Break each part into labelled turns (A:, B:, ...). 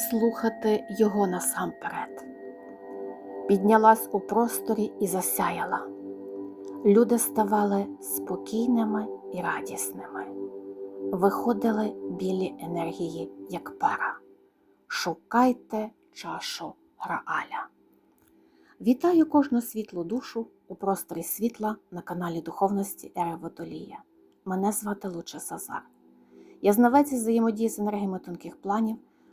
A: слухати його насамперед. Піднялась у просторі і засяяла. Люди ставали спокійними і радісними, виходили білі енергії, як пара. Шукайте чашу Грааля. Вітаю кожну світлу душу у просторі світла на каналі Духовності Ери Водолія. Мене звати Луча Сазар. Я знавець взаємодії з енергіями тонких планів,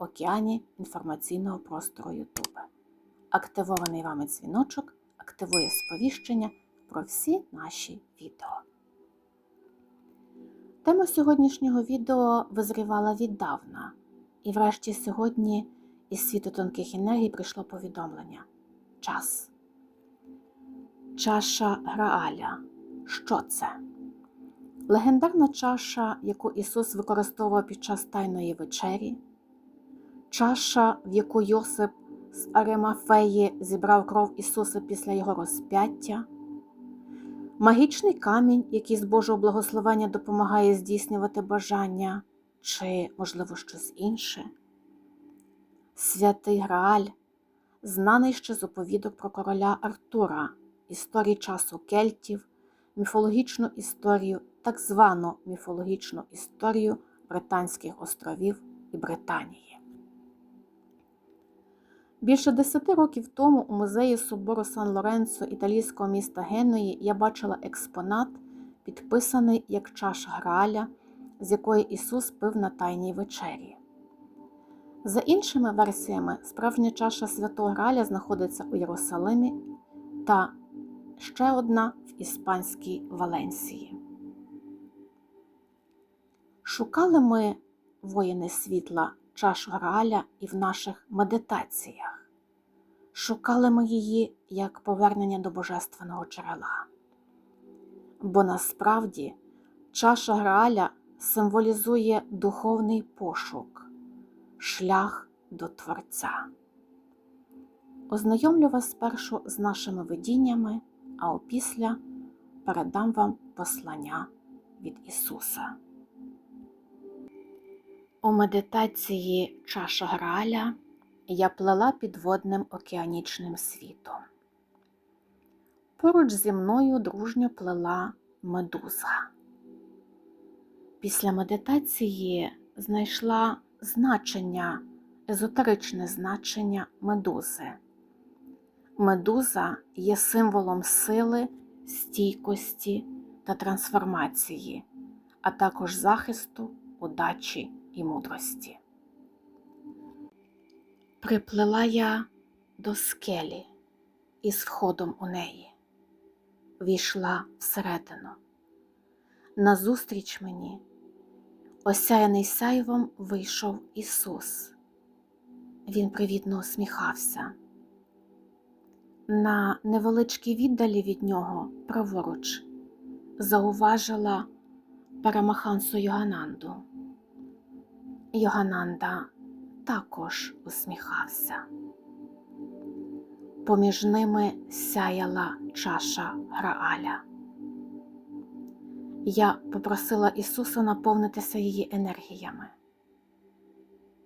A: океані інформаційного простору YouTube. Активований вами дзвіночок активує сповіщення про всі наші відео. Тема сьогоднішнього відео визрівала віддавна, і врешті сьогодні із світу тонких енергій прийшло повідомлення час. Чаша Грааля. Що це? Легендарна чаша, яку Ісус використовував під час Тайної вечері, чаша, в яку Йосип з Аримафеї зібрав кров Ісуса після Його розп'яття, магічний камінь, який з Божого благословення допомагає здійснювати бажання, чи, можливо, щось інше. Святий Грааль, знаний ще з оповідок про короля Артура, історії часу кельтів, міфологічну історію, так звану міфологічну історію Британських островів і Британії. Більше десяти років тому у музеї собору Сан Лоренцо італійського міста Геної я бачила експонат, підписаний як чаша Грааля, з якої Ісус пив на Тайній вечері. За іншими версіями, справжня чаша Святого Граля знаходиться у Єрусалимі та ще одна в іспанській Валенсії. Шукали ми, воїни світла, чашу Грааля і в наших медитаціях. Шукали ми її як повернення до божественного джерела. Бо насправді чаша Грааля символізує духовний пошук, шлях до Творця. Ознайомлю вас спершу з нашими видіннями, а опісля передам вам послання від Ісуса. У медитації чаша Грааля я плела підводним океанічним світом. Поруч зі мною дружньо плела медуза. Після медитації знайшла значення, езотеричне значення медузи. Медуза є символом сили, стійкості та трансформації, а також захисту, удачі і мудрості. Приплила я до скелі із входом у неї, війшла всередину. Назустріч мені, осяяний сяйвом, вийшов Ісус. Він привітно усміхався. На невеличкій віддалі від нього, праворуч, зауважила Парамахансу Йогананду. Йогананда також усміхався. Поміж ними сяяла чаша Грааля. Я попросила Ісуса наповнитися її енергіями.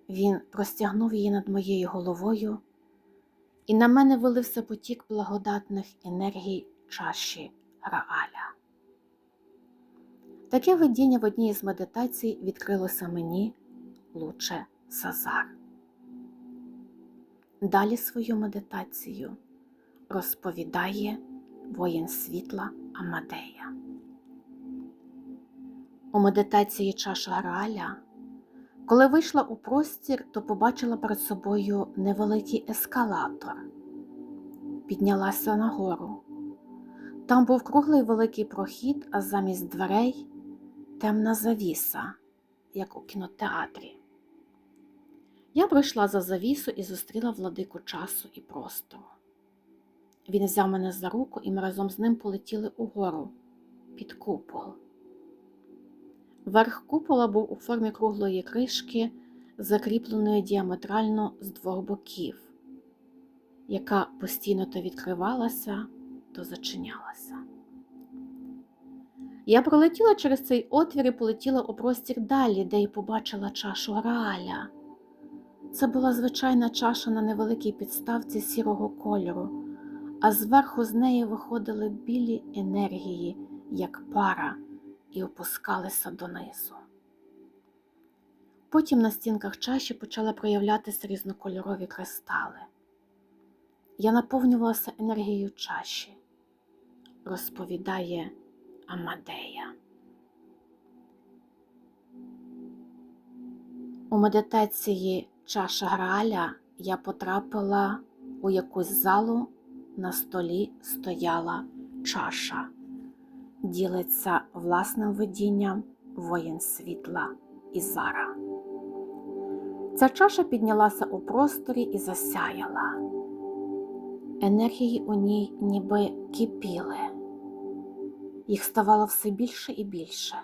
A: Він простягнув її над моєю головою, і на мене вилився потік благодатних енергій чаші Грааля. Таке видіння в одній з медитацій відкрилося мені луче Сазар. Далі свою медитацію розповідає воїн світла Амадея. У медитації чаша Грааля, коли вийшла у простір, то побачила перед собою невеликий ескалатор. Піднялася нагору. Там був круглий великий прохід, а замість дверей темна завіса, як у кінотеатрі. Я пройшла за завісу і зустріла владику часу і простору. Він взяв мене за руку, і ми разом з ним полетіли угору під купол. Верх купола був у формі круглої кришки, закріпленої діаметрально з двох боків, яка постійно то відкривалася, то зачинялася. Я пролетіла через цей отвір і полетіла у простір далі, де й побачила чашу Грааля. Це була звичайна чаша на невеликій підставці сірого кольору, а зверху з неї виходили білі енергії, як пара, і опускалися донизу. Потім на стінках чаші почали проявлятися різнокольорові кристали. Я наповнювалася енергією чаші, розповідає Амадея. У медитації чаша Грааля я потрапила у якусь залу, на столі стояла чаша, ділиться власним видінням воїн світла Ізара. Ця чаша піднялася у просторі і засяяла. Енергії у ній ніби кипіли, їх ставало все більше і більше.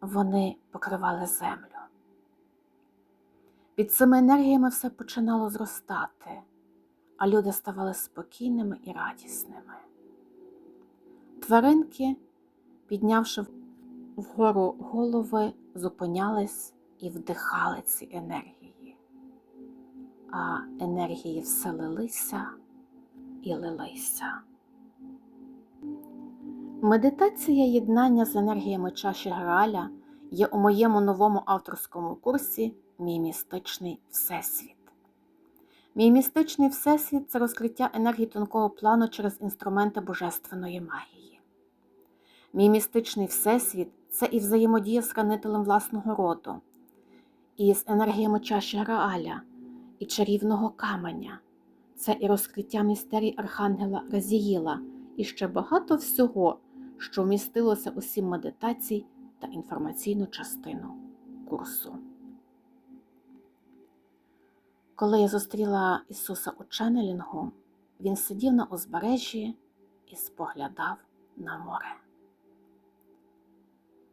A: Вони покривали землю. Під цими енергіями все починало зростати, а люди ставали спокійними і радісними. Тваринки, піднявши вгору голови, зупинялись і вдихали ці енергії, а енергії все лилися і лилися. Медитація єднання з енергіями чаші Грааля є у моєму новому авторському курсі Мій містичний Всесвіт. Мій містичний Всесвіт це розкриття енергії тонкого плану через інструменти божественної магії. Мій містичний Всесвіт це і взаємодія з хранителем власного роду, і з енергіями чаші Грааля, і чарівного каменя, це і розкриття містерій Архангела Разіїла, і ще багато всього, що вмістилося у сім медитацій та інформаційну частину курсу. Коли я зустріла Ісуса у Ченнелінгу, Він сидів на узбережжі і споглядав на море.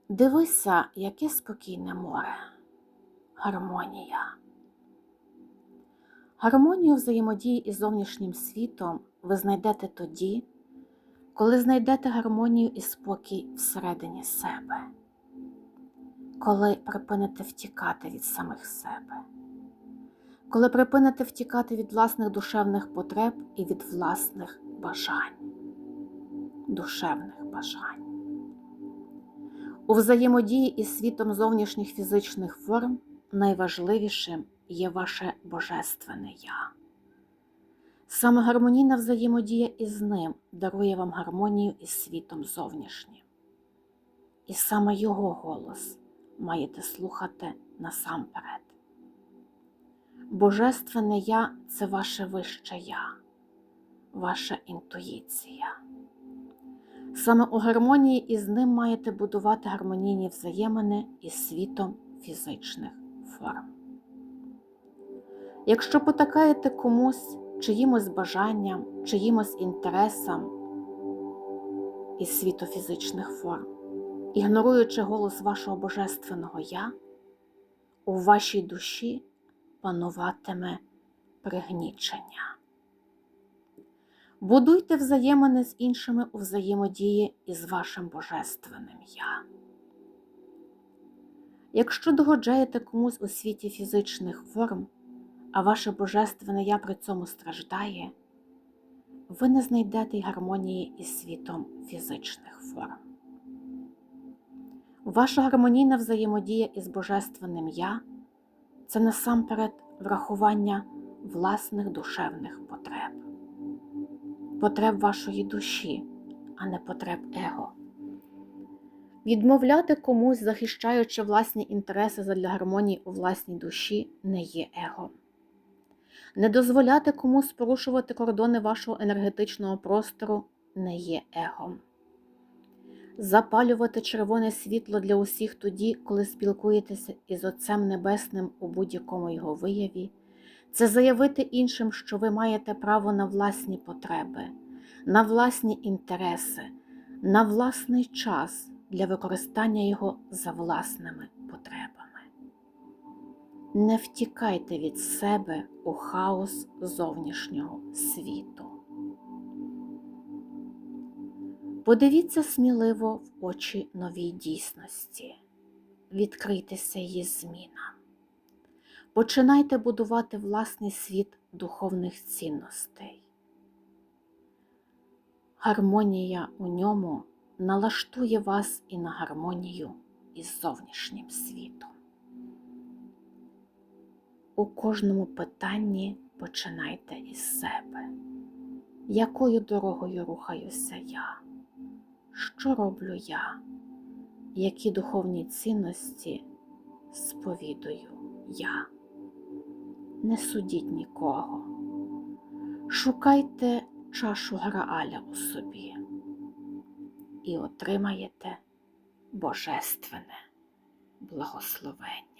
A: Дивися, яке спокійне море, гармонія. Гармонію взаємодії із зовнішнім світом ви знайдете тоді, коли знайдете гармонію і спокій всередині себе, коли припините втікати від самих себе коли припините втікати від власних душевних потреб і від власних бажань, душевних бажань. У взаємодії із світом зовнішніх фізичних форм найважливішим є ваше Божественне Я. Саме гармонійна взаємодія із ним дарує вам гармонію із світом зовнішнім. І саме його голос маєте слухати насамперед. Божественне Я це ваше вище Я, ваша інтуїція. Саме у гармонії із ним маєте будувати гармонійні взаємини із світом фізичних форм. Якщо потакаєте комусь чиїмось бажанням, чиїмось інтересам із світу фізичних форм, ігноруючи голос вашого Божественного Я, у вашій душі пануватиме пригнічення. Будуйте взаємини з іншими у взаємодії із вашим Божественним Я. Якщо догоджаєте комусь у світі фізичних форм, а ваше Божественне Я при цьому страждає, ви не знайдете й гармонії із світом фізичних форм. Ваша гармонійна взаємодія із Божественним Я це насамперед врахування власних душевних потреб, потреб вашої душі, а не потреб его. Відмовляти комусь, захищаючи власні інтереси задля гармонії у власній душі, не є его. Не дозволяти комусь порушувати кордони вашого енергетичного простору не є егом. Запалювати червоне світло для усіх тоді, коли спілкуєтеся із Отцем Небесним у будь-якому його вияві, це заявити іншим, що ви маєте право на власні потреби, на власні інтереси, на власний час для використання його за власними потребами. Не втікайте від себе у хаос зовнішнього світу. Подивіться сміливо в очі новій дійсності, відкрийтеся її змінам. Починайте будувати власний світ духовних цінностей. Гармонія у ньому налаштує вас і на гармонію із зовнішнім світом. У кожному питанні починайте із себе. Якою дорогою рухаюся я? Що роблю я? Які духовні цінності сповідую я? Не судіть нікого. Шукайте чашу Грааля у собі і отримаєте божественне благословення.